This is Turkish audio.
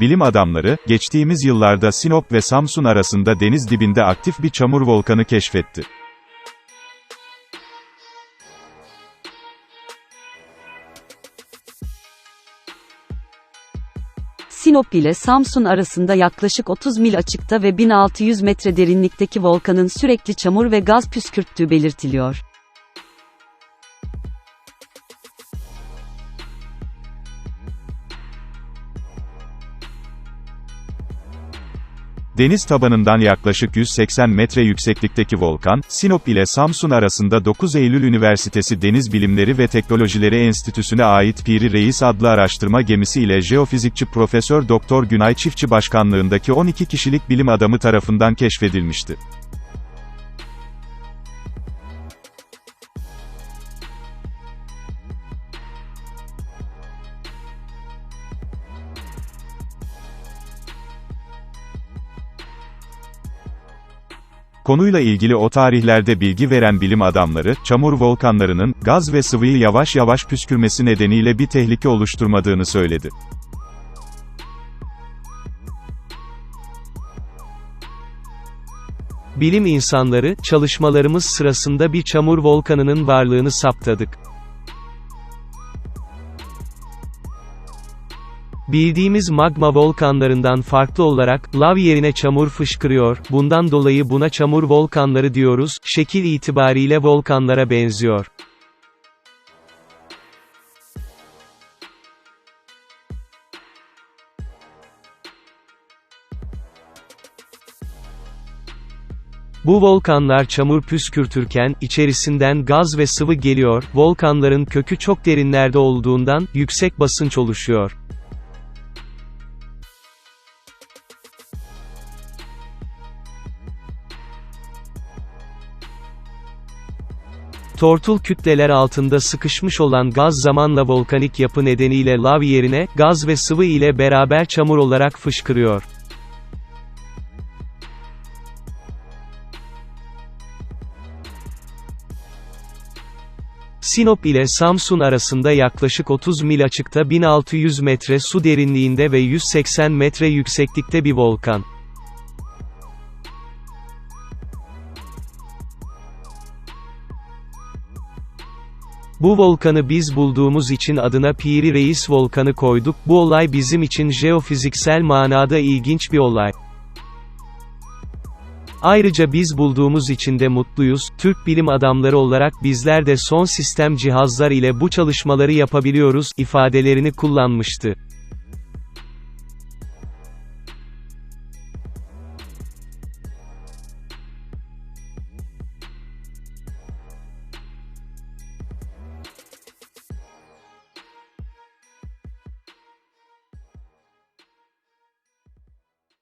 Bilim adamları, geçtiğimiz yıllarda Sinop ve Samsun arasında deniz dibinde aktif bir çamur volkanı keşfetti. Sinop ile Samsun arasında yaklaşık 30 mil açıkta ve 1600 metre derinlikteki volkanın sürekli çamur ve gaz püskürttüğü belirtiliyor. Deniz tabanından yaklaşık 180 metre yükseklikteki volkan, Sinop ile Samsun arasında 9 Eylül Üniversitesi Deniz Bilimleri ve Teknolojileri Enstitüsü'ne ait Piri Reis adlı araştırma gemisi ile jeofizikçi Profesör Doktor Günay Çiftçi başkanlığındaki 12 kişilik bilim adamı tarafından keşfedilmişti. Konuyla ilgili o tarihlerde bilgi veren bilim adamları, çamur volkanlarının, gaz ve sıvıyı yavaş yavaş püskürmesi nedeniyle bir tehlike oluşturmadığını söyledi. Bilim insanları, çalışmalarımız sırasında bir çamur volkanının varlığını saptadık. Bildiğimiz magma volkanlarından farklı olarak, lav yerine çamur fışkırıyor, bundan dolayı buna çamur volkanları diyoruz, şekil itibariyle volkanlara benziyor. Bu volkanlar çamur püskürtürken, içerisinden gaz ve sıvı geliyor, volkanların kökü çok derinlerde olduğundan, yüksek basınç oluşuyor. Tortul kütleler altında sıkışmış olan gaz zamanla volkanik yapı nedeniyle lav yerine, gaz ve sıvı ile beraber çamur olarak fışkırıyor. Sinop ile Samsun arasında yaklaşık 30 mil açıkta 1600 metre su derinliğinde ve 180 metre yükseklikte bir volkan. Bu volkanı biz bulduğumuz için adına Piri Reis volkanı koyduk. Bu olay bizim için jeofiziksel manada ilginç bir olay. Ayrıca biz bulduğumuz için de mutluyuz. Türk bilim adamları olarak bizler de son sistem cihazlar ile bu çalışmaları yapabiliyoruz ifadelerini kullanmıştı.